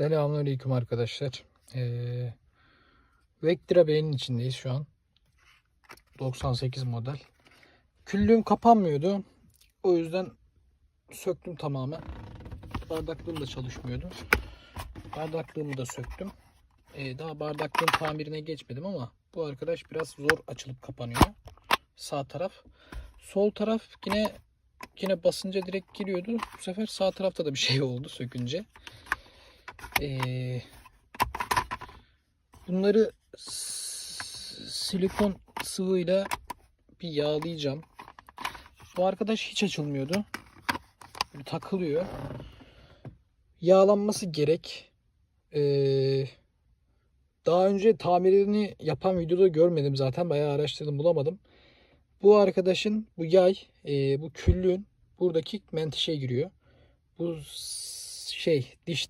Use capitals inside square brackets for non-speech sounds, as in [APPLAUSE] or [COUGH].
Selamünaleyküm arkadaşlar. Ee, Vectra B'nin içindeyiz şu an. 98 model. Küllüğüm kapanmıyordu. O yüzden söktüm tamamen. Bardaklığım da çalışmıyordu. Bardaklığımı da söktüm. Ee, daha bardaklığın tamirine geçmedim ama bu arkadaş biraz zor açılıp kapanıyor. Sağ taraf. Sol taraf yine yine basınca direkt giriyordu. Bu sefer sağ tarafta da bir şey [LAUGHS] oldu sökünce. Ee, bunları silikon sıvıyla bir yağlayacağım. Bu arkadaş hiç açılmıyordu. Böyle takılıyor. Yağlanması gerek. Ee, daha önce tamirini yapan videoda görmedim zaten. Bayağı araştırdım bulamadım. Bu arkadaşın bu yay, e, bu küllüğün buradaki menteşe giriyor. Bu şey diş